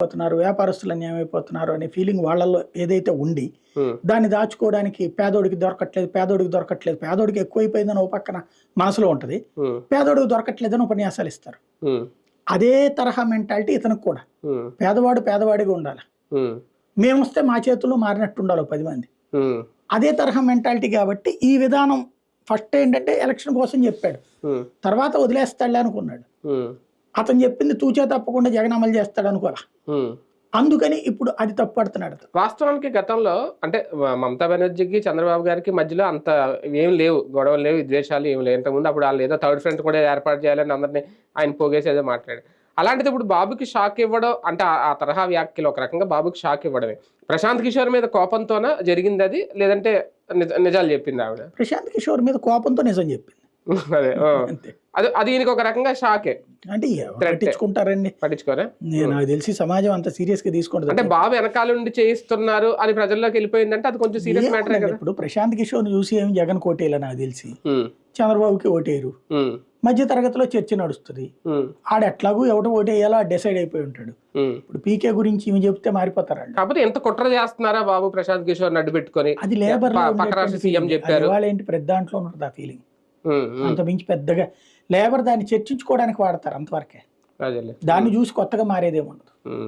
అయిపోతున్నారు వ్యాపారస్తులు అన్యాయం అయిపోతున్నారు అనే ఫీలింగ్ వాళ్ళల్లో ఏదైతే ఉండి దాన్ని దాచుకోవడానికి పేదోడికి దొరకట్లేదు పేదోడికి దొరకట్లేదు పేదోడికి ఎక్కువైపోయిందని ఒక పక్కన మనసులో ఉంటుంది. పేదోడికి దొరకట్లేదని ఉపన్యాసాలు ఇస్తారు. అదే తరహా మెంటాలిటీ ఇతనికి కూడా. పేదవాడు పేదవాడిగా ఉండాలి. మేము వస్తే మా చేతుల్లో మారినట్టు ఉండాలి ఓ పది మంది. అదే తరహా మెంటాలిటీ కాబట్టి ఈ విధానం ఫస్ట్ ఏంటంటే ఎలక్షన్ కోసం చెప్పాడు. తర్వాత వదిలేస్తాడులే అనుకున్నాడు. అతను చెప్పింది తూచే తప్పకుండా జగన్ అమలు చేస్తాడు అనుకోరా. అందుకని ఇప్పుడు అది తప్పుపడుతున్నాడు అతను. వాస్తవానికి గతంలో అంటే మమతా బెనర్జీకి చంద్రబాబు గారికి మధ్యలో అంత ఏం లేవు గొడవలు లేవు ద్వేషాలు ఏం లేవు. ఇంతకుముందు అప్పుడు వాళ్ళు ఏదో థర్డ్ ఫ్రంట్ కూడా ఏర్పాటు చేయాలని అందరినీ ఆయన పోగేసి ఏదో మాట్లాడారు. అలాంటిది ఇప్పుడు బాబుకి షాక్ ఇవ్వడం అంటే ఆ- తరహా వ్యాఖ్యలు ఒక రకంగా బాబుకి షాక్ ఇవ్వడమే. ప్రశాంత్ కిషోర్ మీద కోపంతోన జరిగింది అది? లేదంటే నిజ- నిజాలు చెప్పింది ఆవిడ? ప్రశాంత్ కిషోర్ మీద కోపంతో నిజం చెప్పింది. అదే అది అది ఈయనకి ఒక రకంగా షాకే. అంటే పట్టించుకుంటారండి. పట్టించుకోరా? నేను నాకు తెలిసి సమాజం అంత సీరియస్గా తీసుకుంటుంది అంటే బాబు వెనకాల నుండి చేయిస్తున్నారు అని ప్రజల్లోకి వెళ్ళిపోయిందంటే అది కొంచెం సీరియస్ మ్యాటరే కదా. ఇప్పుడు ప్రశాంత్ కిషోర్ చూసి ఏమి జగన్ కోటేయాలి నాకు తెలిసి. చంద్రబాబుకి ఓటేయరు. ఉమ్, మధ్య తరగతిలో చర్చ నడుస్తుంది. ఆడ ఎట్లాగూ ఎవడు ఓటేయాలో డిసైడ్ అయిపోయి ఉంటాడు. ఇప్పుడు పీకే గురించి ఇవి చెప్తే మారిపోతారండి కాకపోతే ఎంత కుట్ర చేస్తున్నారా బాబు ప్రశాంత్ కిషోర్ అడ్డు పెట్టుకొని అది లేబర్ పక్క రాష్ట్ర సీఎం చెప్పారు. వాళ్ళ ఏంటి పెద్ద దాంట్లో ఉంటుంది ఆ ఫీలింగ్ అంత మించి పెద్దగా లేబర్ దాన్ని చర్చించుకోవడానికి వాడతారు అంతవరకే. దాన్ని చూసి కొత్తగా మారేదేముండదు.